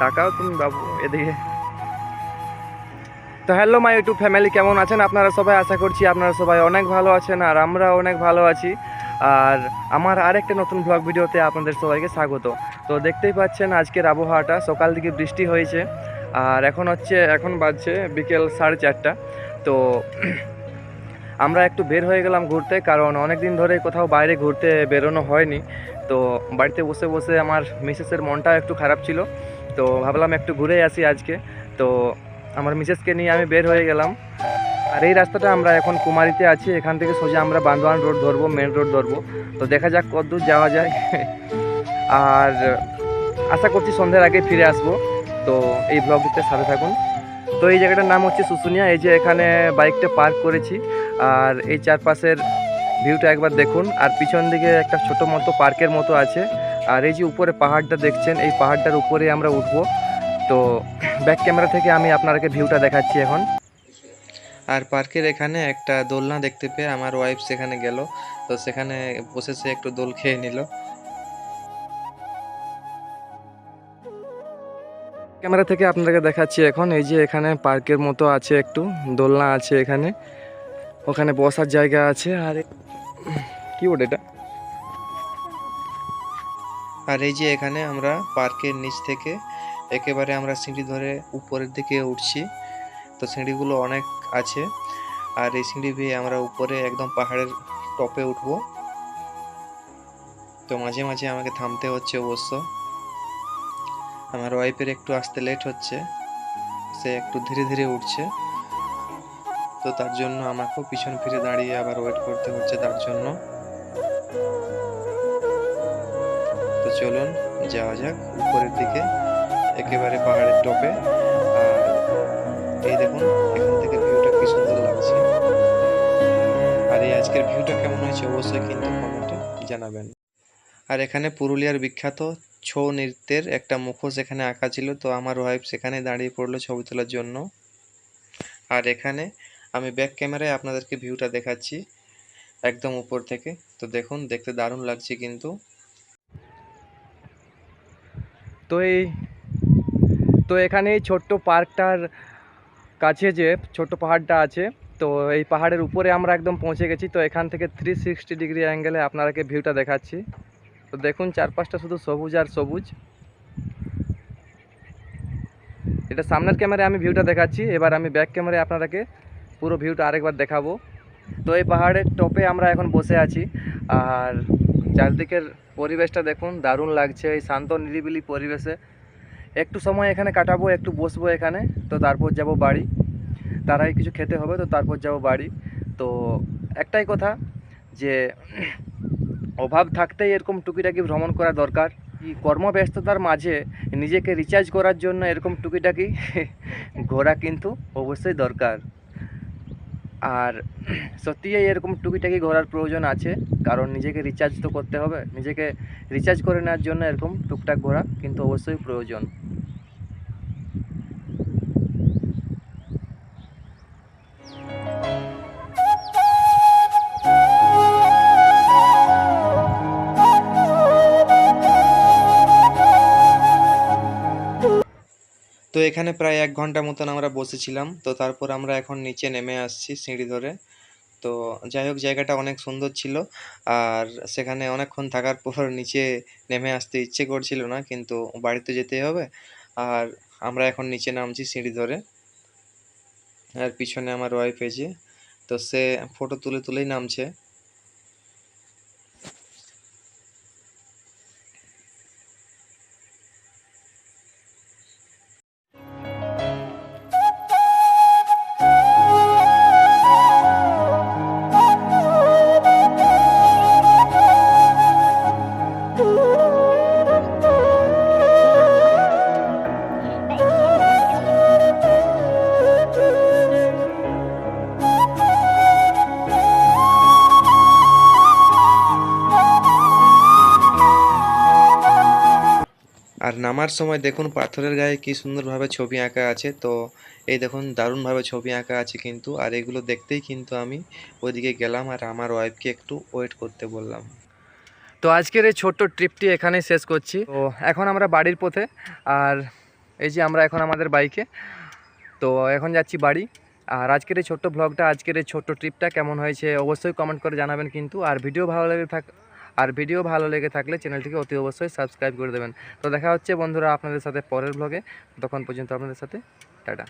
তাকাও তুমি বাবু এদিকে। তো হ্যালো মাই ইউটিউব ফ্যামিলি কেমন আছেন? আপনারা সবাই আশা করছি আপনারা সবাই অনেক ভালো আছেন আর আমরা অনেক ভালো আছি। আর আমার আরেকটা নতুন ব্লগ ভিডিওতে আপনাদের সবাইকে স্বাগত। তো দেখতেই পাচ্ছেন আজকের আবহাওয়াটা, সকাল দিকে বৃষ্টি হয়েছে। আর এখন হচ্ছে, এখন বাজছে বিকেল সাড়ে চারটা। তো আমরা একটু বের হয়ে গেলাম ঘুরতে, কারণ অনেক দিন ধরে কোথাও বাইরে ঘুরতে বেরোনো হয়নি। তো বাড়িতে বসে বসে আমার মিসেসের মনটা একটু খারাপ ছিল। তো ভাবলাম একটু ঘুরে আসি আজকে। তো আমার মিসেসকে নিয়ে আমি বের হয়ে গেলাম। আর এই রাস্তাটা আমরা এখন কুমারিতে আছি। এখান থেকে সোজা আমরা বান্দোয়ান রোড ধরবো, মেন রোড ধরবো। তো দেখা যাক কতদূর যাওয়া যায়। আর আশা করছি সন্ধ্যার আগে ফিরে আসব। তো এই ব্লগটিতে সাথে থাকুন। তো এই জায়গাটার নাম হচ্ছে শুশুনিয়া এই যে এখানে বাইকটা পার্ক করেছি। আর এই চারপাশের ভিউটা একবার দেখুন। আর পিছন দিকে একটা ছোট মতো পার্কের মতো আছে। আর এই যে উপরে পাহাড়টা দেখছেন, এই পাহাড়টার উপরে আমরা উঠবো। তো ব্যাক ক্যামেরা থেকে আমি আপনাদেরকে ভিউটা দেখাচ্ছি এখন। আর পার্কের এখানে একটা দোলনা দেখতে পেয়ে আমার ওয়াইফ সেখানে গেল। তো সেখানে বসে সে একটু দোল খেয়ে নিল। ক্যামেরা থেকে আপনাদেরকে দেখাচ্ছি এখন। এই যে এখানে পার্কের মতো আছে একটু, দোলনা আছে এখানে। ওখানে বসার জায়গা আছে। আর কি ওটা এটা? আর এই যে এখানে আমরা পার্কের নিচ থেকে একেবারে আমরা সিঁড়ি ধরে উপরের দিকে উঠছি, তো সিঁড়িগুলো অনেক আছে। আর এই সিঁড়ি বেয়ে আমরা উপরে একদম পাহাড়ের টপে উঠব। তো মাঝে মাঝে আমাকে থামতে হচ্ছে অবশ্য। আমার ওয়াইফের একটু আসতে লেট হচ্ছে, সে একটু ধীরে ধীরে উঠছে। তো তার জন্য আমাকেও পিছন ফিরে দাঁড়িয়ে আবার ওয়েট করতে হচ্ছে তার জন্য। তো চলুন, যাওয়া যাক উপরের দিকে, একেবারে পাহাড়ের টপে। আর এই দেখুন, এখান থেকে ভিউটা কি সুন্দর লাগছে। আর এই আজকের ভিউটা কেমন হয়েছে অবশ্যই কিন্তু কমেন্টে জানাবেন। আর এখানে পুরুলিয়ার বিখ্যাত ছৌ নৃত্যের একটা মুখোশ এখানে আঁকা ছিল, তো আমার ওয়াইফ সেখানে দাঁড়িয়ে পড়ল ছবি তোলার জন্য। আর এখানে আমি ব্যাক ক্যামেরায় আপনাদেরকে ভিউটা দেখাচ্ছি, একদম উপর থেকে। তো দেখুন, দেখতে দারুণ লাগছে কিন্তু। তো এই, তো এখানে এই ছোট্ট পার্কটার কাছে যে ছোট্ট পাহাড়টা আছে, তো এই পাহাড়ের উপরে আমরা একদম পৌঁছে গেছি। তো এখান থেকে থ্রি সিক্সটি ডিগ্রি অ্যাঙ্গেলে আপনারাকে ভিউটা দেখাচ্ছি। তো দেখুন, চারপাশটা শুধু সবুজ আর সবুজ। এটা সামনের ক্যামেরায় আমি ভিউটা দেখাচ্ছি। এবার আমি ব্যাক ক্যামেরায় আপনাদেরকে পুরো ভিউটা আরেকবার দেখাবো। তো এই পাহাড়ের টপে আমরা এখন বসে আছি। আর চারদিকের পরিবেশটা দেখুন, দারুণ লাগছে, এই শান্ত, নিরিবিলি পরিবেশে। একটু সময় এখানে কাটাবো, একটু বসবো এখানে, তো তারপর যাব বাড়ি। তারাই কিছু খেতে হবে, তো তারপর যাব বাড়ি। তো একটাই কথা, যে অভাব থাকতেই এরকম টুকিটাকি ভ্রমণ করা দরকার। কর্মব্যস্ততার মাঝে নিজেকে রিচার্জ করার জন্য এরকম টুকিটাকি ঘোরা কিন্তু অবশ্যই দরকার। আর সত্যিই এরকম টুকিটাকি ঘোরার প্রয়োজন আছে, কারণ নিজেকে রিচার্জ তো করতে হবে। নিজেকে রিচার্জ করে নেওয়ার জন্য এরকম টুকটাক ঘোরা কিন্তু অবশ্যই প্রয়োজন। তো এখানে প্রায় এক ঘণ্টা মতন আমরা বসেছিলাম। তো তারপর আমরা এখন নিচে নেমে আসছি সিঁড়ি ধরে। তো যাই হোক, জায়গাটা অনেক সুন্দর ছিল। আর সেখানে অনেকক্ষণ থাকার পর নিচে নেমে আসতে ইচ্ছে করছিল না, কিন্তু বাড়িতে যেতেই হবে। আর আমরা এখন নিচে নামছি সিঁড়ি ধরে। আর পিছনে আমার ওয়াইফ এসে তো সে ফটো তুলে তুলেই নামছে। নামার সময় দেখুন পাথরের গায়ে কি সুন্দরভাবে ছবি আঁকা আছে, তো এই দেখুন দারুণভাবে ছবি আঁকা আছে কিন্তু, আর এগুলো দেখতেই কিন্তু আমি ওইদিকে গেলাম আর আমার ওয়াইফকে একটু ওয়েট করতে বললাম। তো আজকের এই ছোট্ট ট্রিপটি এখানেই শেষ করছি। তো এখন আমরা বাড়ির পথে, আর এই যে আমরা এখন আমাদের বাইকে, তো এখন যাচ্ছি বাড়ি। আর আজকের এই ছোট্ট ব্লগটা আজকের এই ছোট্ট ট্রিপটা কেমন হয়েছে অবশ্যই কমেন্ট করে জানাবেন কিন্তু, আর ভিডিও ভালো লেগে থাক আর ভিডিও ভালো লেগে থাকলে চ্যানেলটিকে অতি অবশ্যই সাবস্ক্রাইব করে দেবেন। তো দেখা হচ্ছে বন্ধুরা আপনাদের সাথে পরের ব্লগে তখন পর্যন্ত আপনাদের সাথে, টাটা।